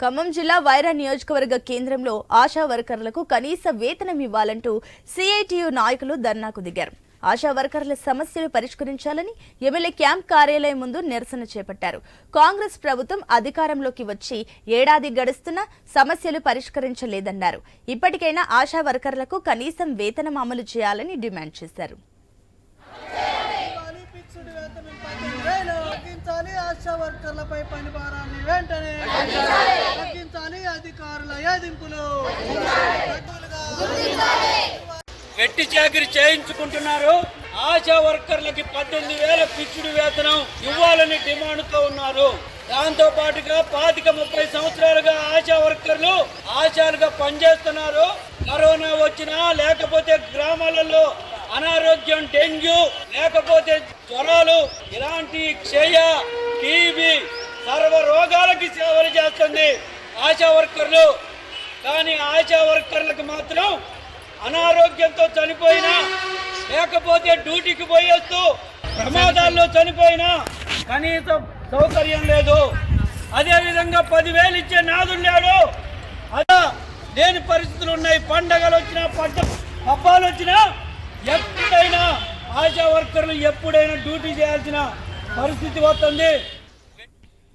ఖమ్మం జిల్లా వైరా నియోజకవర్గ కేంద్రంలో ఆశా వర్కర్లకు కనీస వేతనం ఇవ్వాలంటూ సిఐటియు నాయకులు ధర్నాకు దిగారు. ఆశా వర్కర్ల సమస్యలు పరిష్కరించాలని ఎమ్మెల్యే క్యాంప్ కార్యాలయం ముందు నిరసన చేపట్టారు. కాంగ్రెస్ ప్రభుత్వం అధికారంలోకి వచ్చి ఏడాది గడుస్తున్నా సమస్యలు పరిష్కరించలేదన్నారు. ఇప్పటికైనా ఆశా వర్కర్లకు కనీసం వేతనం అమలు చేయాలని డిమాండ్ చేశారు. ఆశా పని భారాన్ని వెంటనే తగ్గించాలి. అధికారుల ఏదింపులు గట్టి చాకరీ చేయించుకుంటున్నారు. ఆశా వర్కర్లకి పద్దెనిమిది వేల పిచ్చుడు వేతనం ఇవ్వాలని డిమాండ్తో ఉన్నారు. దాంతో పాటుగా పాతిక ముప్పై సంవత్సరాలుగా ఆశా వర్కర్లు ఆశాలుగా పనిచేస్తున్నారు. కరోనా వచ్చినా లేకపోతే గ్రామాలలో అనారోగ్యం డెంగ్యూ లేకపోతే జ్వరాలు ఇలాంటి క్షయ టీబీ సర్వ రోగాలకి సేవలు చేస్తుంది ఆశా వర్కర్లు. కానీ ఆశా వర్కర్లకు మాత్రం అనారోగ్యంతో చనిపోయినా లేకపోతే డ్యూటీకి పోయేస్తూ ప్రమాదాల్లో చనిపోయినా కనీసం సౌకర్యం లేదు. అదేవిధంగా పదివేలు ఇచ్చే నాదుడు లేడు. అదా లేని పరిస్థితులు ఉన్నాయి. పండగలు వచ్చినా పంట పబ్బాలు వచ్చినా ఎప్పుడైనా ఆశా వర్కర్లు ఎప్పుడైనా డ్యూటీ చేయాల్సిన పరిస్థితి వస్తుంది.